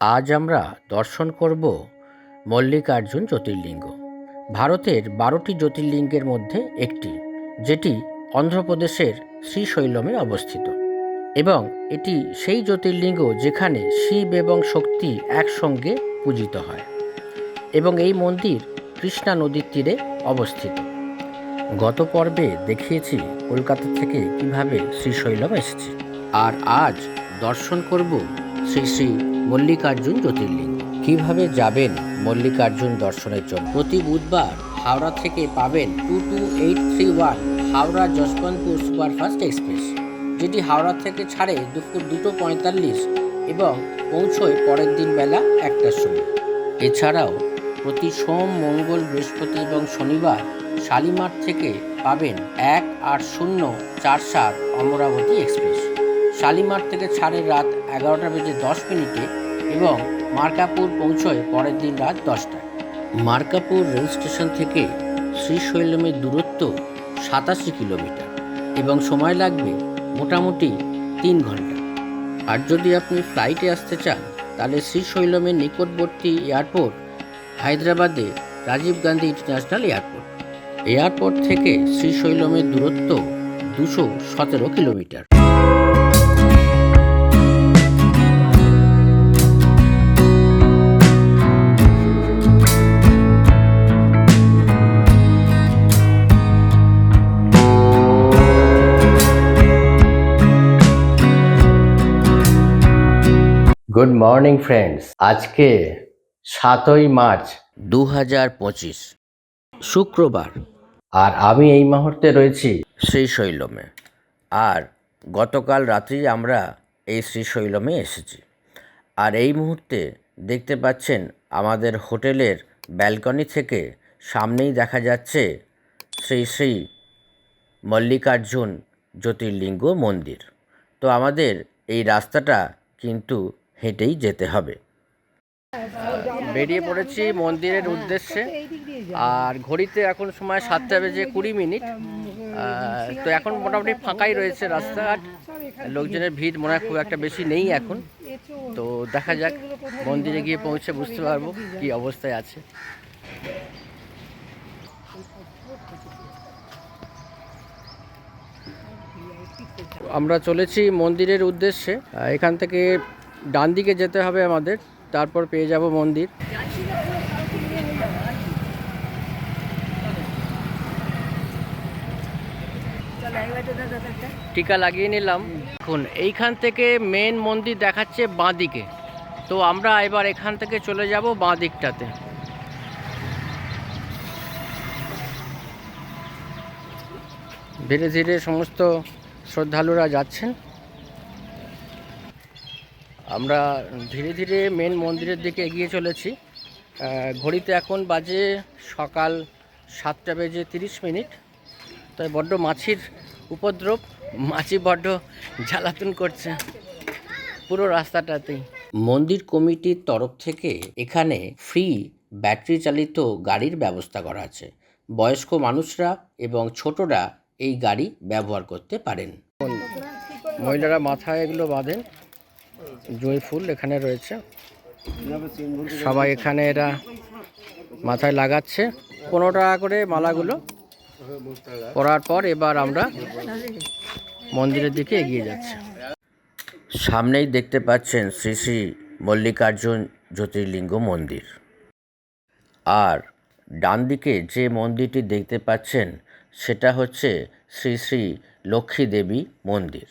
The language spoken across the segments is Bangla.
আজ আমরা দর্শন করব মল্লিকার্জুন জ্যোতির্লিঙ্গ। ভারতের বারোটি জ্যোতির্লিঙ্গের মধ্যে একটি, যেটি অন্ধ্রপ্রদেশের শ্রীশৈলমে অবস্থিত। এবং এটি সেই জ্যোতির্লিঙ্গ যেখানে শিব এবং শক্তি একসঙ্গে পূজিত হয় এবং এই মন্দির কৃষ্ণা নদীর তীরে অবস্থিত। গত পর্বে দেখিয়েছি কলকাতা থেকে কীভাবে শ্রীশৈলম এসেছি। আর আজ দর্শন করব শ্রী শ্রী মল্লিকার্জুন জ্যোতির্লিঙ্গ। কীভাবে যাবেন মল্লিকার্জুন দর্শনের জন্য? প্রতি বুধবার হাওড়া থেকে পাবেন two two eight three one Howrah Yeshwantpur superfast express যেটি হাওড়া থেকে ছাড়ে দুপুর দুটো পঁয়তাল্লিশ এবং পৌঁছয় পরের দিন বেলা একটার সময়। এছাড়াও প্রতি সোম মঙ্গল বৃহস্পতি এবং শনিবার শালিমার থেকে পাবেন এক আট শূন্য চার সাত অমরাবতী এক্সপ্রেস। শালিমার থেকে ছাড়ে রাত এগারোটা বেজে দশ মিনিটে এবং মার্কাপুর পৌঁছয় পরের দিন রাত দশটায়। মার্কাপুর রেল স্টেশন থেকে শ্রীশৈলমের দূরত্ব সাতাশি কিলোমিটার এবং সময় লাগবে মোটামুটি তিন ঘণ্টা। আর যদি আপনি ফ্লাইটে আসতে চান, তাহলে শ্রীশৈলমের নিকটবর্তী এয়ারপোর্ট হায়দ্রাবাদে Rajiv Gandhi international airport. Airport থেকে শ্রীশৈলমের দূরত্ব দুশো সতেরো কিলোমিটার। গুড মর্নিং ফ্রেন্ডস আজকে সাতই মার্চ। দু হাজার পঁচিশ। শুক্রবার। আর আমি এই মুহূর্তে রয়েছি শ্রীশৈলমে। আর গতকাল রাত্রি আমরা এই শ্রীশৈলমে এসেছি। আর এই মুহূর্তে দেখতে পাচ্ছেন আমাদের হোটেলের ব্যালকনি থেকে সামনেই দেখা যাচ্ছে শ্রী শ্রী মল্লিকার্জুন জ্যোতির্লিঙ্গ মন্দির। তো আমাদের এই রাস্তাটা কিন্তু হেঁটেই যেতে হবে। বেরিয়ে পড়েছি মন্দিরের উদ্দেশ্যে। আর ঘড়িতে এখন সময় সাতটা বেজে কুড়ি মিনিট। তো এখন মোটামুটি ফাঁকাই রয়েছে রাস্তাঘাট। লোকজনের ভিড় মনে হয় খুব একটা বেশি নেই এখন। তো দেখা যাক, মন্দিরে গিয়ে পৌঁছে বুঝতে পারব কি অবস্থায় আছে। আমরা চলেছি মন্দিরের উদ্দেশ্যে। এখান থেকে ডান দিকে যেতে হবে আমাদের, তারপর পেয়ে যাব মন্দির। টিকা লাগিয়ে নিলাম। এখন এইখান থেকে মেন মন্দির দেখাচ্ছে বাঁ দিকে তো আমরা এবার এখান থেকে চলে যাব বাঁ দিকটাতে ধীরে ধীরে সমস্ত শ্রদ্ধালুরা যাচ্ছেন। আমরা ধীরে ধীরে মেন মন্দিরের দিকে এগিয়ে চলেছি। ঘড়িতে এখন বাজে সকাল সাতটা বেজে তিরিশ মিনিট। তাই বড্ড মাছির উপদ্রব মাছি বড্ড জ্বালাতন করছে পুরো রাস্তাটাতেই। মন্দির কমিটির তরফ থেকে এখানে ফ্রি ব্যাটারি চালিত গাড়ির ব্যবস্থা করা আছে। বয়স্ক মানুষরা এবং ছোটরা এই গাড়ি ব্যবহার করতে পারেন। মহিলারা মাথায় এগুলো বাঁধেন। জয় ফুল এখানে রয়েছে। সবাই এখানে এরা মাথায় লাগাচ্ছে। পনেরো টাকা করে মালাগুলো পরার পর এবার আমরা মন্দিরের দিকে এগিয়ে যাচ্ছি। সামনেই দেখতে পাচ্ছেন শ্রী শ্রী মল্লিকার্জুন জ্যোতির্লিঙ্গ মন্দির। আর ডান দিকে যে মন্দিরটি দেখতে পাচ্ছেন, সেটা হচ্ছে শ্রী শ্রী লক্ষ্মী দেবী মন্দির।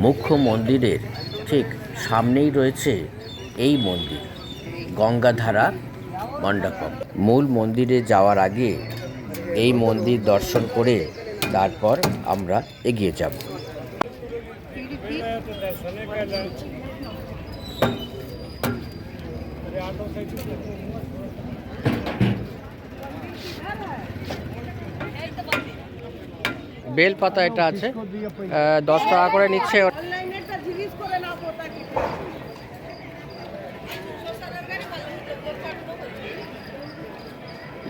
মুখ্য মন্দিরের ঠিক সামনেই রয়েছে এই মন্দির, গঙ্গাধারা মণ্ডপম। মূল মন্দিরে যাওয়ার আগে এই মন্দির দর্শন করে তারপর আমরা এগিয়ে যাব। বেল পাতা এটা আছে। দশ টাকা করে নিচ্ছে।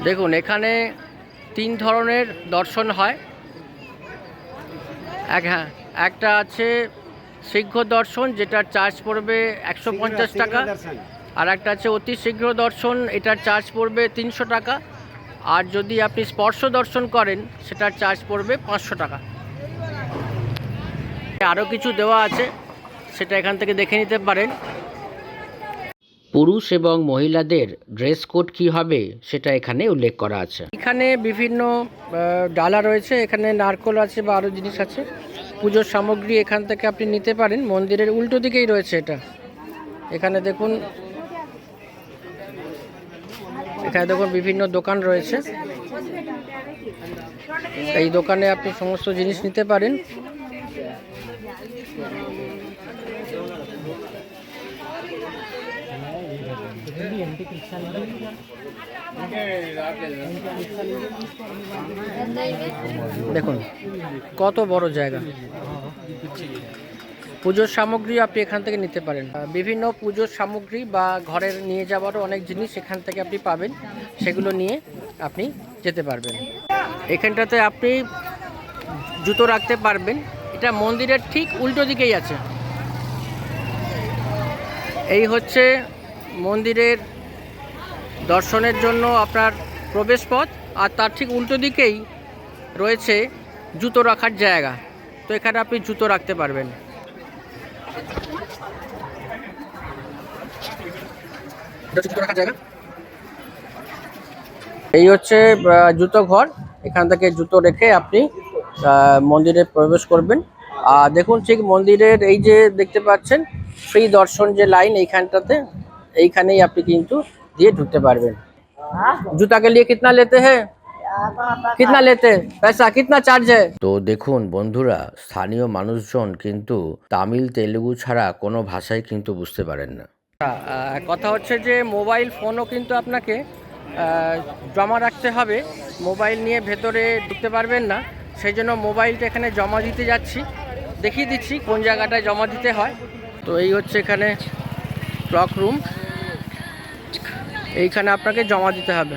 দেখুন এখানে তিন ধরনের দর্শন হয়। এক হ্যাঁ একটা আছে শীঘ্র দর্শন যেটার চার্জ পড়বে একশো পঞ্চাশ টাকা। আর একটা আছে অতি শীঘ্র দর্শন এটার চার্জ পড়বে তিনশো টাকা। আর যদি আপনি স্পর্শ দর্শন করেন, সেটার চার্জ পড়বে পাঁচশো টাকা। আরও কিছু দেওয়া আছে, সেটা এখান থেকে দেখে নিতে পারেন। পুরুষ এবং মহিলাদের ড্রেস কোড কী হবে, সেটা এখানে উল্লেখ করা আছে। এখানে বিভিন্ন ডালা রয়েছে, এখানে নারকোল আছে বা আরও জিনিস আছে। পুজোর সামগ্রী এখান থেকে আপনি নিতে পারেন, মন্দিরের উল্টো দিকেই রয়েছে এটা। এখানে দেখুন এখানে দেখুন বিভিন্ন দোকান রয়েছে। এই দোকানে আপনি সমস্ত জিনিস নিতে পারেন। দেখুন, কত বড় জায়গা। পুজোর সামগ্রী আপনি এখান থেকে নিতে পারেন। বিভিন্ন পুজোর সামগ্রী বা ঘরের নিয়ে যাওয়ারও অনেক জিনিস এখান থেকে আপনি পাবেন। সেগুলো নিয়ে আপনি যেতে পারবেন। এখানটাতে আপনি জুতো রাখতে পারবেন। এটা মন্দিরের ঠিক উল্টো দিকেই আছে। এই হচ্ছে মন্দিরের দর্শনের জন্য আপনার প্রবেশপথ। আর তার ঠিক উল্টো দিকেই রয়েছে জুতো রাখার জায়গা। তো এখানে আপনি জুতো রাখতে পারবেন। এই হচ্ছে জুতো ঘর। এখান থেকে জুতো রেখে আপনি মন্দিরে প্রবেশ করবেন। আর দেখুন ঠিক মন্দিরের এই যে দেখতে পাচ্ছেন ফ্রি দর্শন যে লাইন এইখানটাতে, এইখানেই আপনি কিন্তু দিয়ে ঢুকতে পারবেন। জুতাকে নিয়ে কিতনা লেতে হ্যাঁ? কিতনা লেতে? পয়সা কিতনা চার্জ হ্যাঁ? তো দেখুন বন্ধুরা, স্থানীয় মানুষজন কিন্তু তামিল, তেলেগু ছাড়া কোনো ভাষাই কিন্তু বুঝতে পারেন না। কথা হচ্ছে যে মোবাইল ফোনও কিন্তু আপনাকে জমা রাখতে হবে। মোবাইল নিয়ে ভেতরে ঢুকতে পারবেন না। সেই জন্য মোবাইলটা এখানে জমা দিতে যাচ্ছি। দেখিয়ে দিচ্ছি কোন জায়গাটায় জমা দিতে হয়। তো এই হচ্ছে এখানে ক্লক রুম এইখানে আপনাকে জমা দিতে হবে।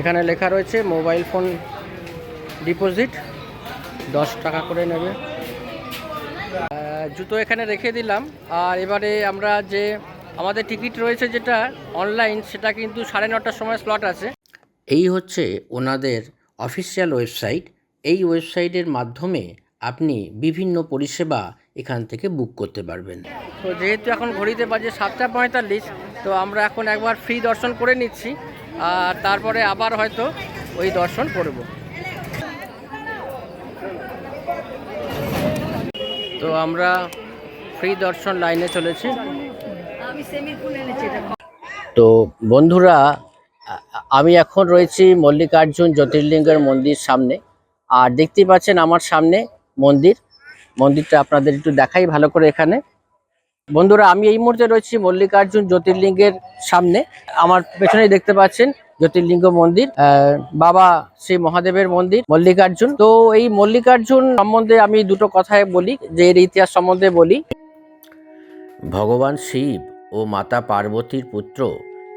এখানে লেখা রয়েছে, মোবাইল ফোন ডিপোজিট, দশ টাকা করে নেবে। জুতো এখানে রেখে দিলাম। আর এবারে আমরা যে আমাদের টিকিট রয়েছে যেটা অনলাইন, সেটা কিন্তু সাড়ে নটার সময় স্লট আছে। এই হচ্ছে ওনাদের অফিসিয়াল ওয়েবসাইট এই ওয়েবসাইটের মাধ্যমে আপনি বিভিন্ন পরিষেবা এখান থেকে বুক করতে পারবেন। তো যেহেতু এখন ঘড়িতে বাজে সাতটা পঁয়তাল্লিশ, তো আমরা এখন একবার ফ্রি দর্শন করে নিচ্ছি। আর তারপরে আবার হয়তো ওই দর্শন করব। তো আমরা ফ্রি দর্শন লাইনে চলেছি। তো বন্ধুরা আমি এখন রয়েছি মল্লিকার্জুন জ্যোতির্লিঙ্গের মন্দির সামনে। আর দেখতেই পাচ্ছেন আমার সামনে মন্দির। মন্দিরটা আপনাদের একটু দেখাই ভালো করে এখানে। বন্ধুরা, আমি এই মুহূর্তে রয়েছি মল্লিকার্জুন জ্যোতির্লিঙ্গের সামনে। আমার পেছনেই দেখতে পাচ্ছেন জ্যোতির্লিঙ্গ মন্দির বাবা শ্রী মহাদেবের মন্দির, মল্লিকার্জুন। তো এই মল্লিকার্জুন সম্বন্ধে আমি দুটো কথায় বলি, যে এর ইতিহাস সম্বন্ধে বলি। ভগবান শিব ও মাতা পার্বতীর পুত্র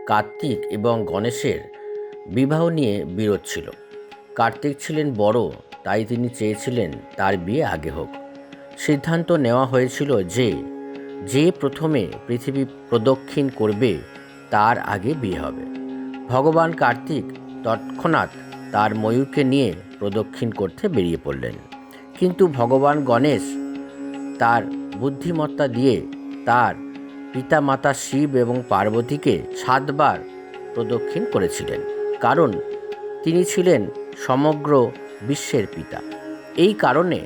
কার্তিক এবং গণেশের বিবাহ নিয়ে বিরোধ ছিল। কার্তিক ছিলেন বড়, তাই তিনি চেয়েছিলেন তার বিয়ে আগে হোক। সিদ্ধান্ত নেওয়া হয়েছিল যে যে প্রথমে পৃথিবী প্রদক্ষিণ করবে, তার আগে বিয়ে হবে। ভগবান কার্তিক তৎক্ষণাৎ তার ময়ূরকে নিয়ে প্রদক্ষিণ করতে বেরিয়ে পড়লেন। কিন্তু ভগবান গণেশ তার বুদ্ধিমত্তা দিয়ে তার পিতামাতা শিব এবং পার্বতীকে সাতবার প্রদক্ষিণ করেছিলেন। কারণ তিনি ছিলেন সমগ্র বিশ্বের পিতা। এই কারণে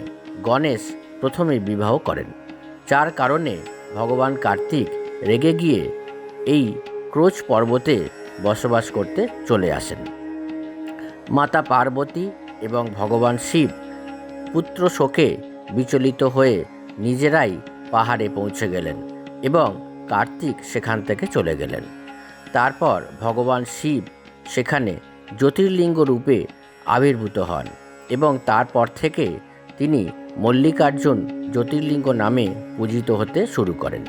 গণেশ প্রথমে বিবাহ করেন। যার কারণে ভগবান কার্তিক রেগে গিয়ে এই ক্রোচ পর্বতে বসবাস করতে চলে আসেন। মাতা পার্বতী এবং ভগবান শিব পুত্র শোকে বিচলিত হয়ে নিজেরাই পাহাড়ে পৌঁছে গেলেন এবং কার্তিক সেখান থেকে চলে গেলেন। তারপর ভগবান শিব সেখানে জ্যোতির্লিঙ্গ রূপে আবির্ভূত হন এবং তারপর থেকে তিনি মল্লিকার্জুন জ্যোতির্লিঙ্গ নামে পূজিত হতে শুরু করেন।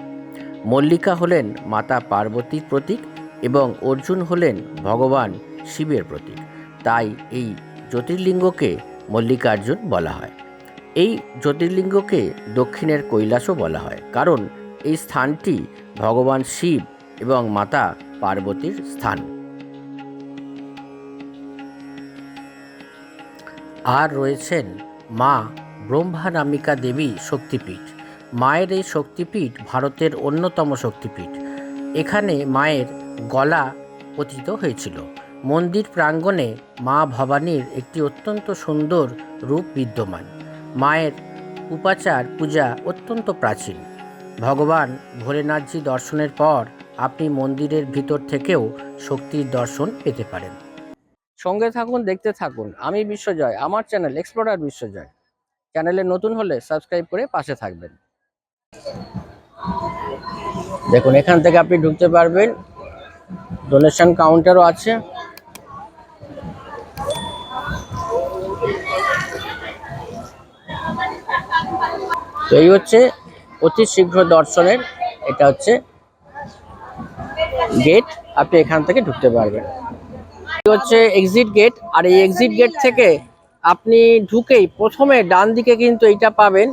মল্লিকা হলেন মাতা পার্বতীর প্রতীক এবং অর্জুন হলেন ভগবান শিবের প্রতীক। তাই এই জ্যোতির্লিঙ্গকে মল্লিকার্জুন বলা হয়। এই জ্যোতির্লিঙ্গকে দক্ষিণের কৈলাসও বলা হয় কারণ এই স্থানটি ভগবান শিব এবং মাতা পার্বতীর স্থান। আর রয়েছেন মা ব্রহ্মানামিকা দেবী শক্তিপীঠ। মায়ের এই শক্তিপীঠ ভারতের অন্যতম শক্তিপীঠ। এখানে মায়ের গলা পতিত হয়েছিল। মন্দির প্রাঙ্গণে মা ভবানীর একটি অত্যন্ত সুন্দর রূপ বিদ্যমান। মায়ের উপাচার পূজা অত্যন্ত প্রাচীন। ভগবান ভোলেনাথজি দর্শনের পর আপনি মন্দিরের ভিতর থেকেও শক্তির দর্শন পেতে পারেন। সঙ্গে থাকুন, দেখতে থাকুন। আমি বিশ্বজয়, আমার চ্যানেল এক্সপ্লোরার বিশ্বজয়। চ্যানেলে নতুন হলে সাবস্ক্রাইব করে পাশে থাকবেন। দেখুন, এখান থেকে আপনি ঢুকতে পারবেন। ডোনেশন কাউন্টারও আছে। তো এই হচ্ছে অতি শীঘ্র দর্শনের, এটা হচ্ছে গেট আপনি এখান থেকে ঢুকতে পারবেন। হচ্ছে এক্সিট গেট আর এই এক্সিট গেট থেকে আপনি ঢুকেই প্রথমে ডান দিকে কিন্তু এইটা পাবেন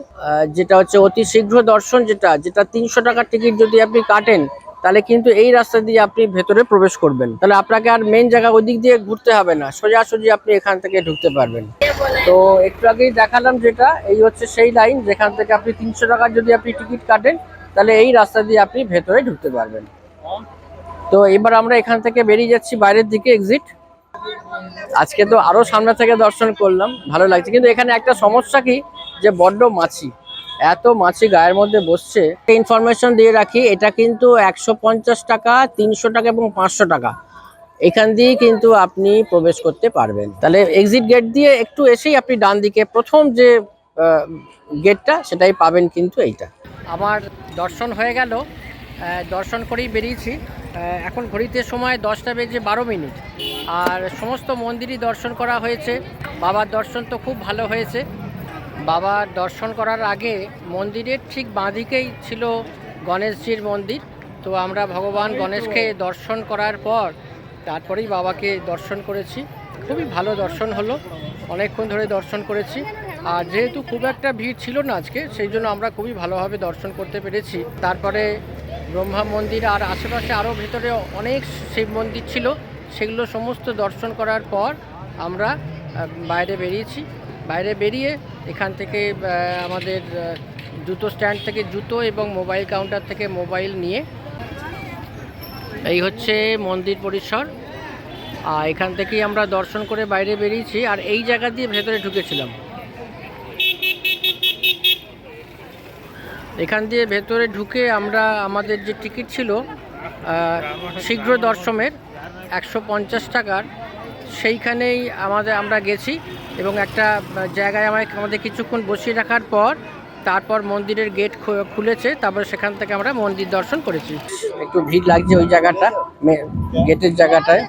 যেটা হচ্ছে অতি শীঘ্র দর্শন যেটা যেটা তিনশো টাকার টিকিট যদি আপনি কাটেন, তাহলে কিন্তু এই রাস্তা দিয়ে আপনি ভেতরে প্রবেশ করবেন। তাহলে আপনাকে আর মেন জায়গা ওই দিক দিয়ে ঘুরতে হবে না, সোজাসুজি আপনি এখান থেকে ঢুকতে পারবেন। তো একটু আগেই দেখালাম যেটা, এই হচ্ছে সেই লাইন যেখান থেকে আপনি তিনশো টাকার যদি আপনি টিকিট কাটেন, তাহলে এই রাস্তা দিয়ে আপনি ভেতরে ঢুকতে পারবেন। তো এবার আমরা এখান থেকে বেরিয়ে যাচ্ছি বাইরের দিকে এক্সিট আজকে তো আরও সামনে থেকে দর্শন করলাম, ভালো লাগছে। কিন্তু এখানে একটা সমস্যা কি? যে বড্ড মাছি। এত মাছি গায়ের মধ্যে বসছে। ইনফরমেশন দিয়ে রাখি, এটা কিন্তু একশো পঞ্চাশ টাকা, তিনশো টাকা এবং পাঁচশো টাকা। এখান দিয়েই কিন্তু আপনি প্রবেশ করতে পারবেন। তাহলে এক্সিট গেট দিয়ে একটু এসেই আপনি ডান দিকে প্রথম যে গেটটা সেটাই পাবেন কিন্তু এইটা। আমার দর্শন হয়ে গেল। দর্শন করেই বেরিয়েছি। এখন ঘড়িতে সময় দশটা বেজে বারো মিনিট। আর সমস্ত মন্দিরই দর্শন করা হয়েছে। বাবার দর্শন তো খুব ভালো হয়েছে। বাবার দর্শন করার আগে মন্দিরের ঠিক বাঁদিকেই ছিল গণেশজির মন্দির। তো আমরা ভগবান গণেশকে দর্শন করার পর তারপরেই বাবাকে দর্শন করেছি। খুবই ভালো দর্শন হলো। অনেকক্ষণ ধরে দর্শন করেছি। আর যেহেতু খুব একটা ভিড় ছিল না আজকে, সেই জন্য আমরা খুবই ভালোভাবে দর্শন করতে পেরেছি। তারপরে ব্রহ্মা মন্দির আর আশেপাশে আরও ভেতরে অনেক শিব মন্দির ছিল, সেগুলো সমস্ত দর্শন করার পর আমরা বাইরে বেরিয়েছি। বাইরে বেরিয়ে এখান থেকে আমাদের জুতো স্ট্যান্ড থেকে জুতো এবং মোবাইল কাউন্টার থেকে মোবাইল নিয়ে এই হচ্ছে মন্দির পরিসর। আর এখান থেকেই আমরা দর্শন করে বাইরে বেরিয়েছি। আর এই জায়গা দিয়ে ভেতরে ঢুকেছিলাম। এখান দিয়ে ভেতরে ঢুকে আমরা আমাদের যে টিকিট ছিল শীঘ্র দর্শনের একশো পঞ্চাশ টাকার, সেইখানেই আমাদের আমরা গেছি এবং একটা জায়গায় আমার আমাদের কিছুক্ষণ বসিয়ে রাখার পর তারপর মন্দিরের গেট খুলেছে, তারপর সেখান থেকে আমরা মন্দির দর্শন করেছি। একটু ভিড় লাগছে ওই জায়গাটা গেটের জায়গাটায়।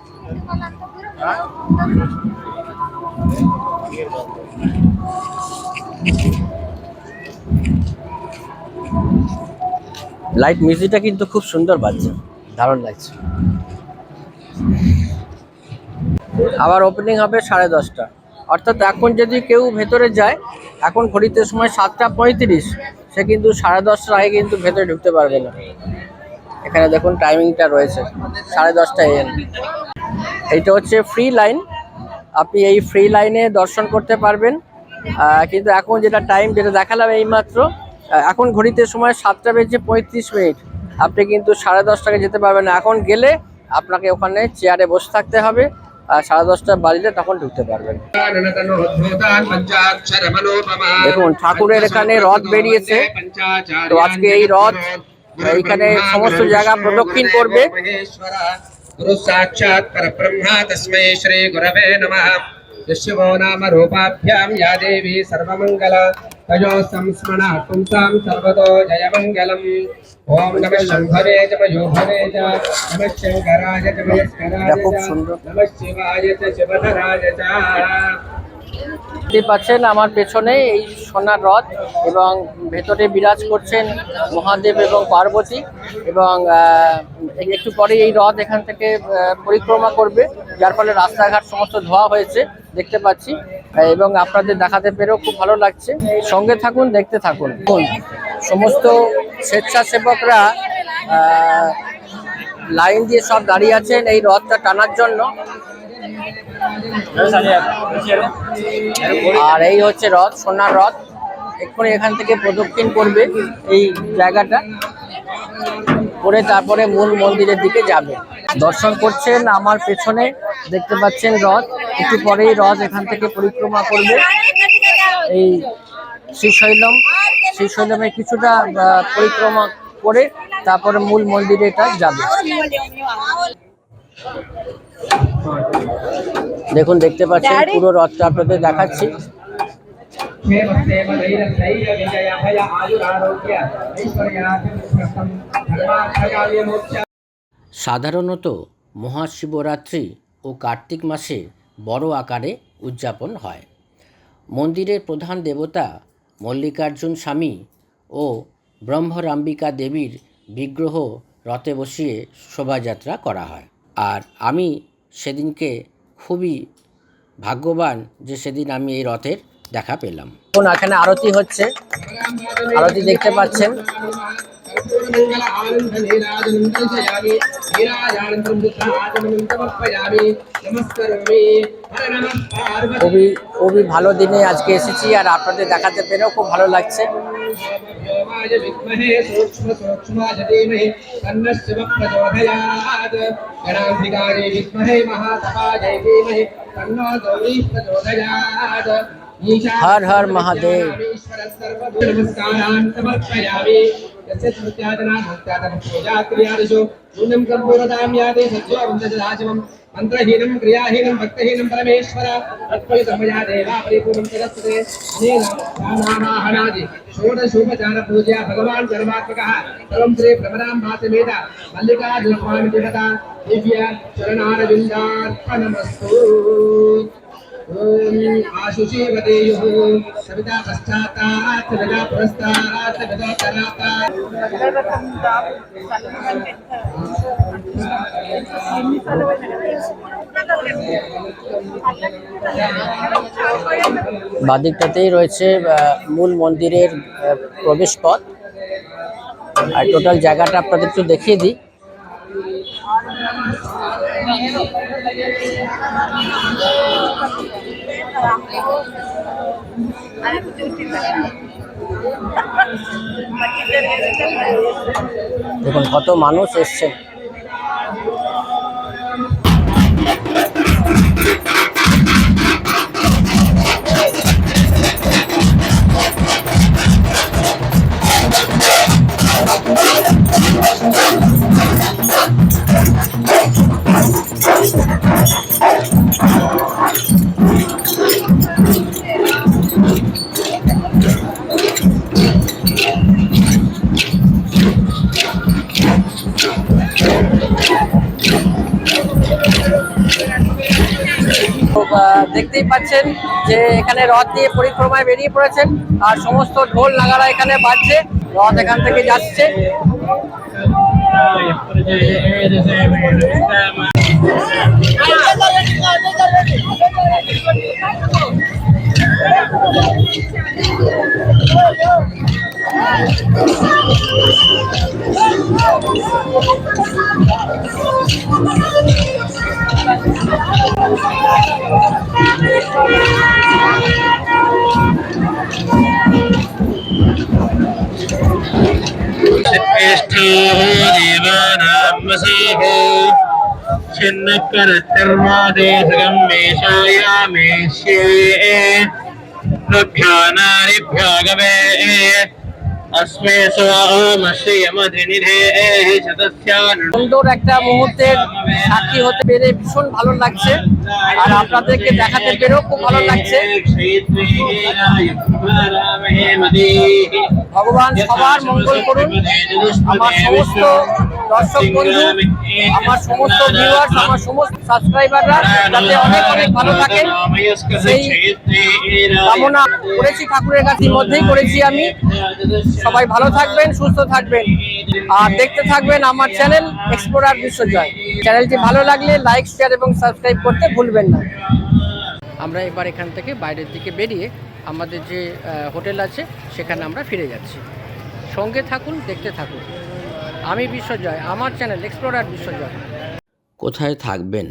লাইট মিউজিকটা কিন্তু খুব সুন্দর বাজছে, দারুণ লাগছে। আবার ওপেনিং হবে সাড়ে দশটা। অর্থাৎ এখন যদি কেউ ভেতরে যায়, এখন ঘড়িতে সময় সাতটা পঁয়ত্রিশ, সে কিন্তু সাড়ে দশটার আগে কিন্তু ভেতরে ঢুকতে পারবে না। এখানে দেখুন টাইমিংটা রয়েছে, সাড়ে দশটা এম এইটা হচ্ছে ফ্রি লাইন আপনি এই ফ্রি লাইনে দর্শন করতে পারবেন। কিন্তু এখন যেটা টাইম যেটা দেখালাম এইমাত্র এখন ঘড়িতে সময় সাতটা বেজে পঁয়ত্রিশ মিনিট। আপনি কিন্তু সাড়ে দশটাকে যেতে পারবেন না। এখন গেলে আপনাকে ওখানে চেয়ারে বসে থাকতে হবে। আর সাড়ে দশটা বাজলে তখন ঢুকতে পারবেন। দেখুন, ঠাকুরের এখানে রথ বেরিয়েছে। তো আজকে এই রথ, এইখানে সমস্ত জায়গা প্রদক্ষিণ করবে। সাক্ষাৎ পরব্রহ্মা তস্मै শ্রী গুরবে নমঃ। दुष्युभो नाम रूपाभ्याम या देवी सर्वमंगल तयो संस्मरणा पुंसां सर्वतो जय मंगलम ओम नमः शंभवे च मयोभवे च नमः शङ्कराय च मयस्कराय च नमः शिवाय च शिवधराय च। দেখতে পাচ্ছেন আমার পেছনে এই সোনার রথ এবং ভেতরে বিরাজ করছেন মহাদেব এবং পার্বতী এবং একটু পরে এই রথ এখান থেকে পরিক্রমা করবে। যার ফলে রাস্তাঘাট সমস্ত ধোয়া হয়েছে, দেখতে পাচ্ছি। এবং আপনাদের দেখাতে পেরেও খুব ভালো লাগছে। সঙ্গে থাকুন, দেখতে থাকুন। সমস্ত স্বেচ্ছাসেবকরা লাইন দিয়ে সব দাঁড়িয়ে আছেন এই রথটা টানার জন্য। আর এই হচ্ছে রথ, সোনার রথ। এক্ষুনি এখান থেকে প্রদক্ষিণ করবে এই জায়গাটা। করে তারপরে মূল মন্দিরের দিকে যাবে। দর্শন করছেন আমার পেছনে, দেখতে পাচ্ছেন রথ। একটু পরেই রথ এখান থেকে পরিক্রমা করবে। এই শ্রীশৈলম, শ্রীশৈলমে কিছুটা পরিক্রমা করে তারপরে মূল মন্দিরে এটা যাবে। দেখুন দেখতে পাচ্ছেন পুরো রথটা আপনাদের দেখাচ্ছি। সাধারণত মহাশিবরাত্রি ও কার্তিক মাসে বড় আকারে উদযাপন হয়। মন্দিরের প্রধান দেবতা মল্লিকার্জুন স্বামী ও ব্রহ্মরাম্বিকা দেবীর বিগ্রহ রথে বসিয়ে শোভাযাত্রা করা হয়। আর আমি সেদিনকে খুবই ভাগ্যবান যে সেদিন আমি এই রথের দেখা পেলাম। এখন আরতি হচ্ছে। আরতি দেখতে পাচ্ছেন। कर्पूरमङ्गल आनन्द नीराजनं दर्शयामि नीराजानन्दं दुःखाजनं समर्पयामि नमस्करोमि हर नमः पार्वती খুবই খুবই ভালো দিনে আজকে এসেছি আর আপনাদের দেখাতে পেরেও খুব ভালো লাগছে व्योमाय विद्महे सूक्ष्म सूक्ष्माय धीमहि तन्नः शिवः प्रचोदयात् हर हर महादेव మంత్రహీనం క్రియాహీనం భక్తహీనం పరమేశ్వర తత్పరి సమయా దేవా పరిపూర్ణం జగత్తే అనేనామాహనాది షోడశోపచార పూజ భగవాన్ సర్వాత్మక సర్వం శ్రీ భ్రమరాం భాసమేత మల్లికా దుర్వామి దేవత దివ్య చరణారవిందార్పణమస్తు पूजया भगवान् जन्मात्मकः सर्वं श्री भ्रमराम्भासमेत मल्लिकार्जुनस्वामि देवता दिव्य चरणारविन्दार्पणमस्तु ॐ आशुषीवदेयुः सविता पश्चात्तात् सविता पुरस्तात् सविता करातात् বাদিকটাতেই রয়েছে আহ, মূল মন্দিরের আহ, প্রবেশ পথ আর টোটাল জায়গাটা আপনাদের একটু দেখিয়ে দিই দেখুন কত মানুষ এসছে। পাচ্ছেন যে এখানে রথ দিয়ে পরিক্রমায় বেরিয়ে পড়েছেন আর সমস্ত ঢোল নাগারা এখানে বাজছে। রথ এখান থেকে যাচ্ছে। ഛിന്നക്കരത്തർവാദേഹകം മേശായാമേശ്യേ ുഭ്യോ നാരിഭ്യോ ഗവേ अस्मे सोमश्रियमधिनिधे शतस्यान् সুন্দর একটা মুহূর্তের সাক্ষী হতে পেরে ভীষণ ভালো লাগছে আর আপনাদেরকে দেখাতে পেরেও খুব ভালো লাগছে ভগবান সবার মঙ্গল করুন আমার সমস্ত দর্শক বন্ধু আমার সমস্ত ভিউয়ার্স আমার সমস্ত সাবস্ক্রাইবাররা যাতে অনেক অনেক ভালো থাকে সেই কামনা করেছি ঠাকুরের কাছের মধ্যেই করেছি আমি সবাই ভালো থাকবেন, সুস্থ থাকবেন। আর দেখতে থাকবেন আমার চ্যানেল এক্সপ্লোরার বিশ্বজয়। চ্যানেলটি ভালো লাগলে লাইক শেয়ার এবং সাবস্ক্রাইব করতে ভুলবেন না। আমরা এবার এখান থেকে বাইরের দিকে বেরিয়ে আমাদের যে হোটেল আছে, সেখানে আমরা ফিরে যাচ্ছি। সঙ্গে থাকুন, দেখতে থাকুন। আমি বিশ্বজয়, আমার চ্যানেল এক্সপ্লোরার বিশ্বজয়। কোথায় থাকবেন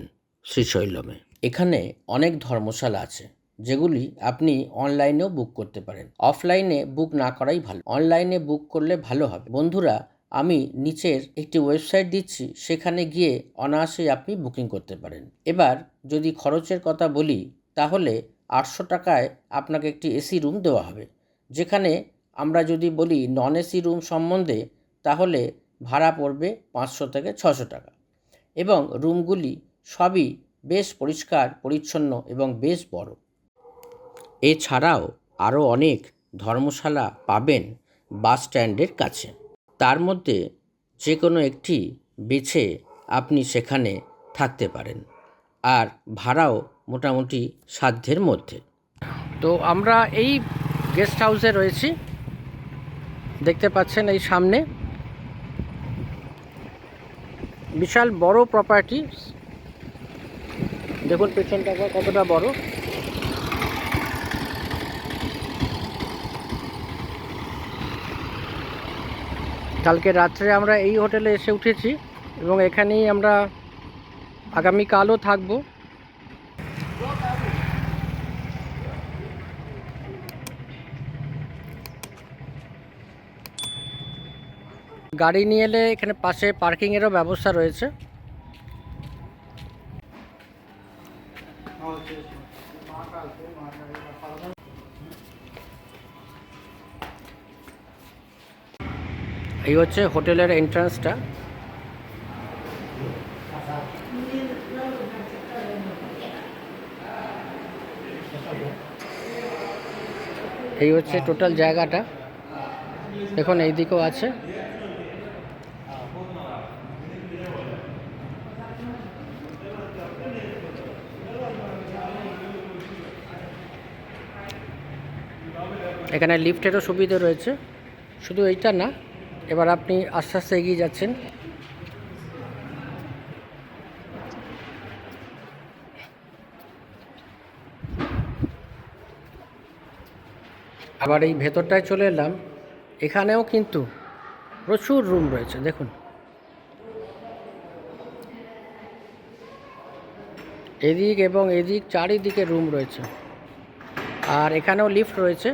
শ্রীশৈলমে? এখানে অনেক ধর্মশালা আছে। যেগুলি আপনি অনলাইনেও বুক করতে পারেন। অফলাইনে বুক না করাই ভালো। অনলাইনে বুক করলে ভালো হবে। বন্ধুরা, আমি নিচের একটি ওয়েবসাইট দিচ্ছি, সেখানে গিয়ে অনায়াসেই আপনি বুকিং করতে পারেন। এবার যদি খরচের কথা বলি, তাহলে আটশো টাকায় আপনাকে একটি এসি রুম দেওয়া হবে। যেখানে আমরা যদি বলি নন এসি রুম সম্বন্ধে, তাহলে ভাড়া পড়বে পাঁচশো থেকে ছশো টাকা। এবং রুমগুলি সবই বেশ পরিষ্কার, পরিচ্ছন্ন এবং বেশ বড়। এছাড়াও আরও অনেক ধর্মশালা পাবেন বাস স্ট্যান্ডের কাছে। তার মধ্যে যে কোনো একটি বেছে আপনি সেখানে থাকতে পারেন। আর ভাড়াও মোটামুটি সাধ্যের মধ্যে। তো আমরা এই গেস্ট হাউসে রয়েছি। দেখতে পাচ্ছেন এই সামনে বিশাল বড় প্রপার্টি। দেখুন পেছনটা কতটা বড়। কালকে রাত্রে আমরা এই হোটেলে এসে উঠেছি এবং এখানেই আমরা আগামীকালও থাকব। গাড়ি নিয়ে এলে এখানে পাশে পার্কিংয়েরও ব্যবস্থা রয়েছে। এই হচ্ছে হোটেলের এন্ট্রান্সটা এই হচ্ছে টোটাল জায়গাটা। দেখুন এই দিকেও আছে। এখানে লিফটেরও সুবিধা রয়েছে। শুধু এইটা না এবার আপনি আস্তে আস্তে এগিয়ে যাচ্ছেন। আবার এই ভেতরটায় চলে এলাম। এখানেও কিন্তু প্রচুর রুম রয়েছে, দেখুন। এদিক এবং এদিক চারিদিকে রুম রয়েছে। আর এখানেও লিফট রয়েছে।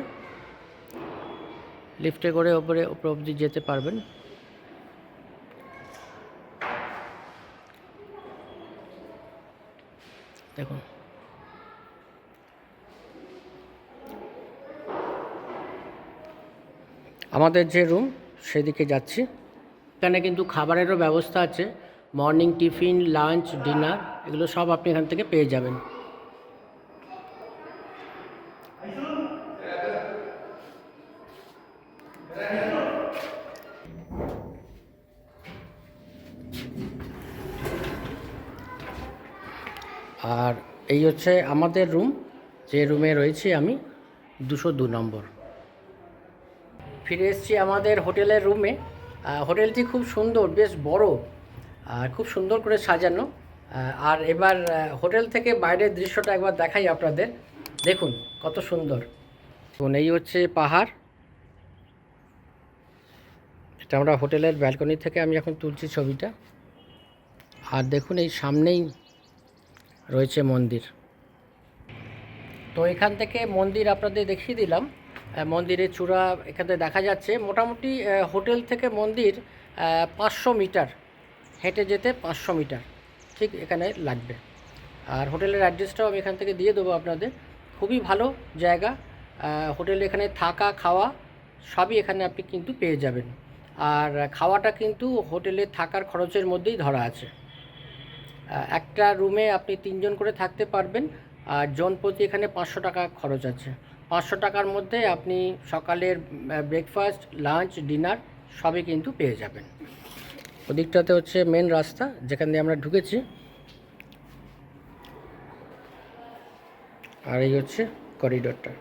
লিফটে করে ওপরে ওপর অবধি যেতে পারবেন। দেখুন। আমাদের যে রুম সেদিকে যাচ্ছি। এখানে কিন্তু খাবারেরও ব্যবস্থা আছে। মর্নিং টিফিন লাঞ্চ ডিনার এগুলো সব আপনি এখান থেকে পেয়ে যাবেন আর এই হচ্ছে আমাদের রুম যে রুমে রয়েছি আমি, দুশো দু নম্বর। ফিরে এসেছি আমাদের হোটেলের রুমে হোটেলটি খুব সুন্দর, বেশ বড়, আর খুব সুন্দর করে সাজানো। আর এবার হোটেল থেকে বাইরের দৃশ্যটা একবার দেখাই আপনাদের। দেখুন, কত সুন্দর। দেখুন, এই হচ্ছে পাহাড়। এটা আমরা হোটেলের ব্যালকনি থেকে আমি এখন তুলছি ছবিটা। আর দেখুন, এই সামনেই রয়েছে মন্দির। তো এখান থেকে মন্দির আপনাদের দেখিয়ে দিলাম। মন্দিরের চূড়া এখানে দেখা যাচ্ছে। মোটামুটি হোটেল থেকে মন্দির পাঁচশো মিটার। হেঁটে যেতে পাঁচশো মিটার। ঠিক এখানে লাগবে। আর হোটেলের অ্যাড্রেসটাও আমি এখান থেকে দিয়ে দেবো আপনাদের। খুবই ভালো জায়গা। হোটেলে এখানে থাকা, খাওয়া সবই এখানে আপনি কিন্তু পেয়ে যাবেন। আর খাওয়াটা কিন্তু হোটেলে থাকার খরচের মধ্যেই ধরা আছে। একটা রুমে আপনি তিনজন করে থাকতে পারবেন, আর জন প্রতি এখানে পাঁচশো টাকা খরচ আছে। পাঁচশো টাকার মধ্যে আপনি সকালের ব্রেকফাস্ট লাঞ্চ ডিনার সবই কিন্তু পেয়ে যাবেন। ওদিকটাতে হচ্ছে মেন রাস্তা, যেখান দিয়ে আমরা ঢুকেছি। আর এই হচ্ছে করিডোরটা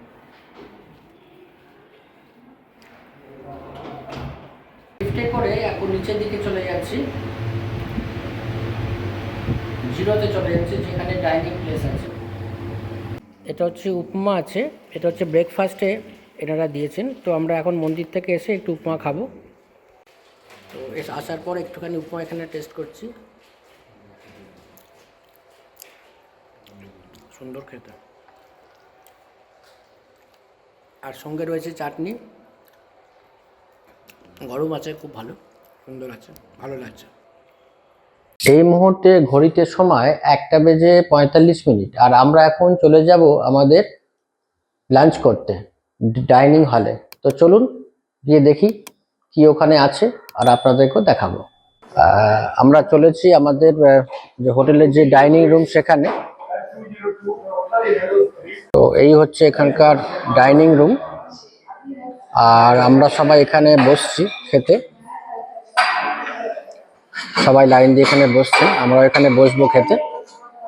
করে এখন নিচের দিকে চলে যাচ্ছি। জিরোতে চলে যাচ্ছে, যেখানে ডাইনিং প্লেস আছে। এটা হচ্ছে উপমা আছে, এটা হচ্ছে ব্রেকফাস্টে এনারা দিয়েছেন। তো আমরা এখন মন্দির থেকে এসে একটু উপমা খাব। তো এস, আসার পর একটুখানি উপমা এখানে টেস্ট করছি। সুন্দর খেতে। আর সঙ্গে রয়েছে চাটনি। গরম আছে, খুব ভালো। সুন্দর আছে, ভালো লাগছে। এই মুহূর্তে ঘড়িতে সময় একটা বেজে পঁয়তাল্লিশ মিনিট আর আমরা এখন চলে যাব আমাদের লাঞ্চ করতে, ডাইনিং হলে। তো চলুন গিয়ে দেখি কি ওখানে আছে আর আপনাদেরকেও দেখাবো। আমরা চলেছি আমাদের যে হোটেলের যে ডাইনিং রুম সেখানে। তো এই হচ্ছে এখানকার ডাইনিং রুম। আর আমরা সবাই এখানে বসছি খেতে। সবাই লাইন দিয়ে এখানে বসছে। আমরা এখানে বসবো খেতে।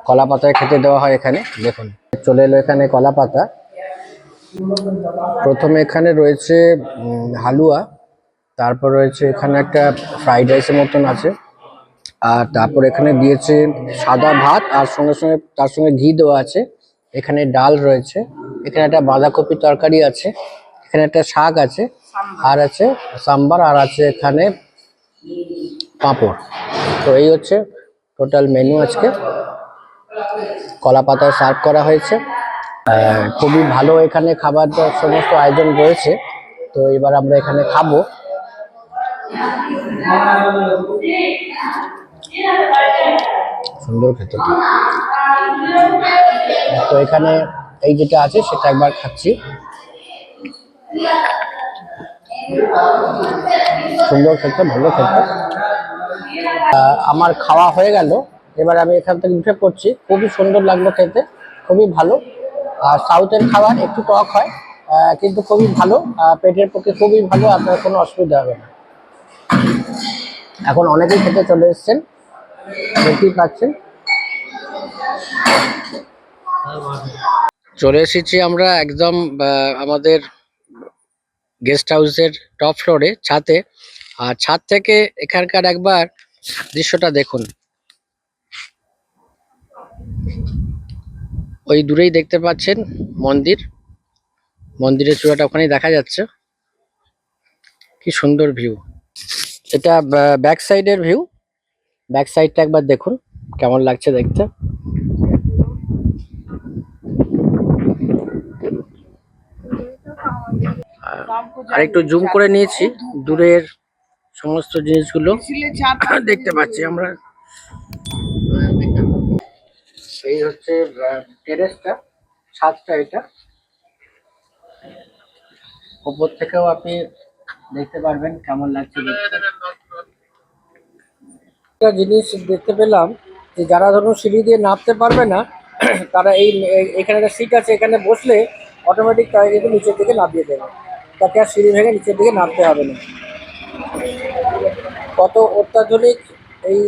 কলা পাতায় খেতে দেওয়া হয় এখানে, দেখুন। চলে এলো এখানে কলা পাতা। প্রথমে এখানে রয়েছে হালুয়া। তারপর রয়েছে এখানে একটা ফ্রাইড রাইসের মতন আছে। আর তারপর এখানে দিয়েছে সাদা ভাত, আর সঙ্গে সঙ্গে তার সঙ্গে ঘি দেওয়া আছে। এখানে ডাল রয়েছে। এখানে একটা বাঁধাকপি তরকারি আছে। এখানে একটা শাক আছে। আর আছে সাম্বার, আর আছে এখানে পাঁপড়। তো এই হচ্ছে টোটাল মেনু আজকে। কলা পাতায় সার্ভ করা হয়েছে। খুবই ভালো এখানে খাবার সমস্ত আয়োজন রয়েছে। তো এবার আমরা এখানে খাব। সুন্দর খেতে। তো এখানে এই যেটা আছে সেটা একবার খাচ্ছি। সুন্দর খেতে ভালো খেতে আমার খাওয়া হয়ে গেল। এবার আমি এখান থেকে উঠে পড়ছি। খুবই সুন্দর লাগল খেতে খুবই ভালো। আর সাউথের খাবার একটু টক হয় কিন্তু খুবই ভালো। পেটের পক্ষে খুবই ভালো, আপনার কোনো অসুবিধা হবে না। এখন অনেকেই খেতে চলে এসছেন, দেখতেই পাচ্ছেন। চলে এসেছি আমরা একদম আমাদের গেস্ট হাউসের টপ ফ্লোরে ছাদে। আর ছাদ থেকে এখানকার একবার দৃশ্যটা দেখুন। ওই দূরেই দেখতে পাচ্ছেন মন্দির। মন্দিরের চূড়াটা ওখানেই দেখা যাচ্ছে। কি সুন্দর ভিউ। এটা ব্যাক সাইডের ভিউ। ব্যাক সাইডটা একবার দেখুন, কেমন লাগছে দেখতে। আর একটু জুম করে নিয়েছি, দূরের সমস্ত জিনিসগুলো দেখতে পাচ্ছি আমরা। এই হচ্ছে টেরেসটা ছাদটা এটা। উপর থেকেও আপনি দেখতে পারবেন কেমন লাগছে একটা জিনিস দেখতে পেলাম যে যারা ধরুন সিঁড়ি দিয়ে নামতে পারবে না, তারা এই- এখানে একটা সিট আছে, এখানে বসলে অটোমেটিক তারা কিন্তু নিচের দিকে নামিয়ে দেবে। তাকে আর সিঁড়ি ভেঙে নিচের দিকে নামতে হবে না। কত অত্যাধুনিক এই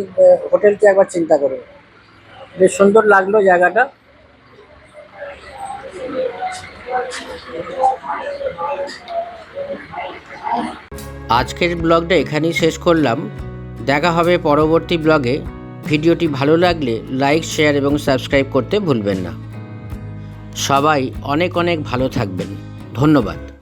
হোটেলটি একবার চিন্তা করুন। বেশ সুন্দর লাগল জায়গাটা। আজকের ব্লগটা এখানেই শেষ করলাম। দেখা হবে পরবর্তী ব্লগে। ভিডিওটি ভালো লাগলে লাইক, শেয়ার এবং সাবস্ক্রাইব করতে ভুলবেন না। সবাই অনেক অনেক ভালো থাকবেন। ধন্যবাদ।